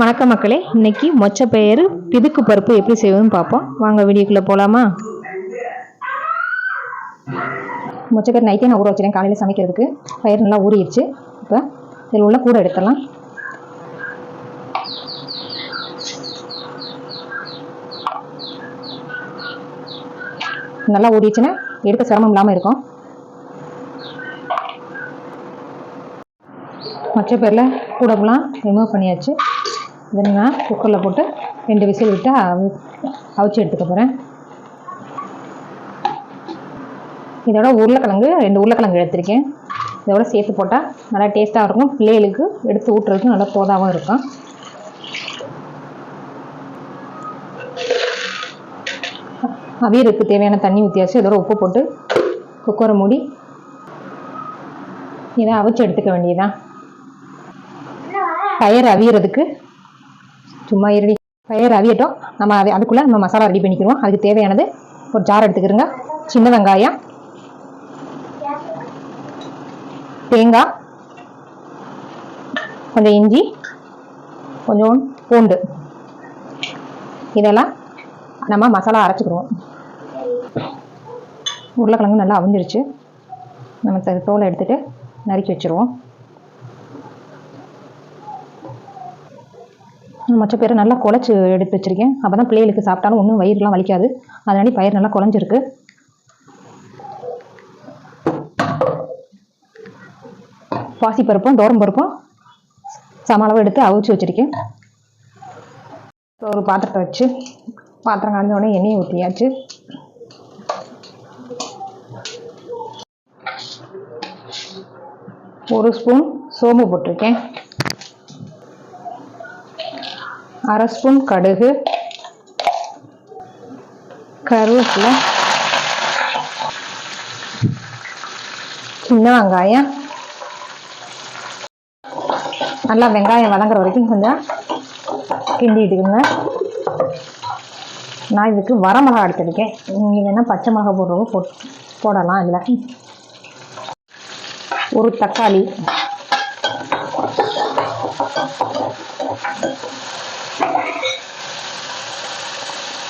வணக்கம் மக்களே. இன்னைக்கு மொச்சப்பயிறு பிதுக்கு பருப்பு எப்படி செய்வதுன்னு பார்ப்போம். வாங்க வீடியோக்குள்ளே போகலாமா மொச்சப்பயிறு நைட்டே நான் ஊற வச்சிருக்கேன் காலையில் சமைக்கிறதுக்கு. பயிர் நல்லா ஊறிடுச்சு. இப்போ இதில் உள்ள கூட எடுத்துடலாம். நல்லா ஊறிடுச்சுன்னா எடுக்க சிரமம் இல்லாமல் இருக்கும். மொச்சப்பயிரில் கூடப்பெல்லாம் ரிமூவ் பண்ணியாச்சு. இதை நான் குக்கரில் போட்டு ரெண்டு விசில் விட்டு அவி அவிச்சு எடுத்துக்க போகிறேன் இதோட உருளைக்கிழங்கு ரெண்டு உருளைக்கிழங்கு எடுத்திருக்கேன். இதோட சேர்த்து போட்டால் நல்லா டேஸ்ட்டாக இருக்கும். பிள்ளைகளுக்கு எடுத்து ஊட்டுறதுக்கு நல்லா போதாகவும் இருக்கும். அவியலுக்கு தேவையான தண்ணி ஊற்றியாச்சு இதோட உப்பு போட்டு குக்கரை மூடி இதை அவிச்சு எடுத்துக்க வேண்டியதுதான். பயிர் அவியறதுக்கு சும்மா இருடி. பயிர் அவியட்டும். நம்ம அது அதுக்குள்ளே நம்ம மசாலா ரெடி பண்ணிக்கிடுவோம் அதுக்கு தேவையானது ஒரு ஜார் எடுத்துக்கிறோங்க சின்ன வெங்காயம் தேங்காய் கொஞ்சம் இஞ்சி கொஞ்சம் பூண்டு. இதெல்லாம் நம்ம மசாலா அரைச்சிக்கிடுவோம் உருளைக்கிழங்கு நல்லா அவிஞ்சிருச்சு. நம்ம தோலை எடுத்துகிட்டு நறுக்கி வச்சுருவோம். மொச்சப்பயிரை நல்லா குழச்சி எடுத்து வச்சிருக்கேன். அப்போ தான் பிள்ளைகளுக்கு சாப்பிட்டாலும் ஒன்றும் வயிறுலாம் வலிக்காது. அதனால பயிர் நல்லா குழஞ்சிருக்கு. பாசிப்பருப்பும் தோரம் பருப்பும் சம அளவு எடுத்து அவிச்சு வச்சிருக்கேன். இப்போ ஒரு பாத்திரத்தை வச்சு பாத்திரம் காஞ்ச உடனே எண்ணெயை ஊற்றியாச்சு ஒரு ஸ்பூன் சோம்பு போட்டிருக்கேன். அரை ஸ்பூன் கடுகு கருவேப்பிலை சின்ன வெங்காயம். நல்லா வெங்காயம் வதங்குற வரைக்கும் கொஞ்சம் கிண்டிட்டுக்குங்க நான் இதுக்கு வரமிளகா எடுத்துருக்கேன். நீங்கள் வேணால் பச்சை மிளகா போடுறவங்க போட் போடலாம் இதில். ஒரு தக்காளி.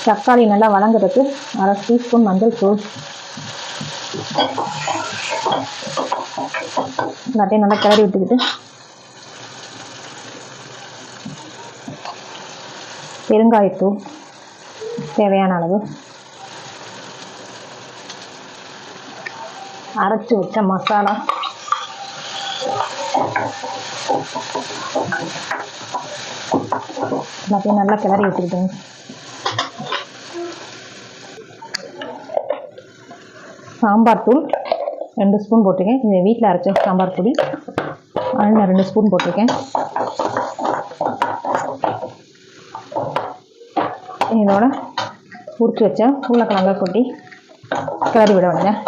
தக்காளி நல்லா வதங்குறதுக்கு அரை டீஸ்பூன் மஞ்சள் தூள். எல்லாத்தையும் நல்லா கிளறி விட்டுக்கிட்டு. பெருங்காயத்தூள் தேவையான அளவு. அரைச்சி வச்ச மசாலா. எல்லாத்தையும் நல்லா கிளறி விட்டுக்கிட்டுங்க சாம்பார் தூள் ரெண்டு ஸ்பூன் போட்டிருக்கேன். இது வீட்டில் அரைச்ச சாம்பார் பொடி அதில் நான் ரெண்டு ஸ்பூன் போட்டிருக்கேன். இதோட உரிச்சு வச்ச உருளைக்கிழங்க கொட்டி கிளறி விட வேண்டியேன்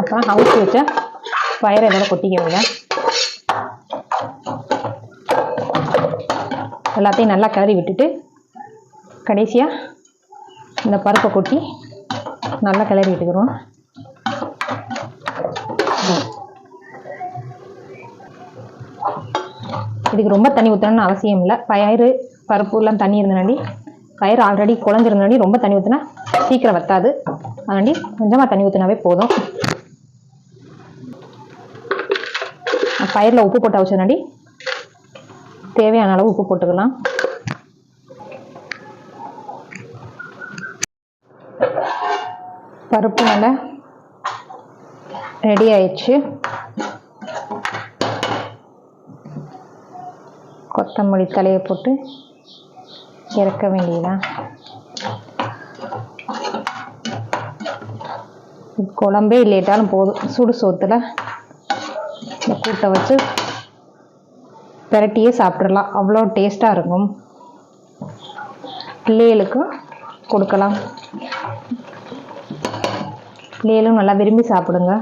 அப்புறம் அவிச்சு வச்ச பயிரை இதோட கொட்டிக்க வேண்டியேன் எல்லாத்தையும் நல்லா கிளறி விட்டுட்டு கடைசியாக இந்த பருப்பை கொட்டி நல்லா கிளறி விட்டுக்கிறோம் இதுக்கு ரொம்ப தண்ணி ஊற்றணும்னு அவசியம் இல்லை. பயிறு பருப்புலாம் தண்ணி இருந்தனாடி பயிர் ஆல்ரெடி குழஞ்சிருந்தனாடி ரொம்ப தண்ணி ஊற்றினா சீக்கிரம் வத்தாது. அதனாடி கொஞ்சமாக தண்ணி ஊற்றினாவே போதும். பயிரில் உப்பு போட்டு அவச்சனாடி தேவையான அளவு உப்பு போட்டுக்கலாம். பருப்பு நல்லா ரெடி ஆயிடுச்சு. கொத்தமல்லி தலையை போட்டு இறக்க வேண்டியதுதான். குழம்பே இல்லேட்டாலும் போதும். சுடு சோத்தில் இந்த கூட்டை வச்சு பிரட்டியே சாப்பிட்றலாம் அவ்வளோ டேஸ்ட்டாக இருக்கும். பிள்ளைகளுக்கும் கொடுக்கலாம். பிள்ளைகளும் நல்லா விரும்பி சாப்பிடுங்க.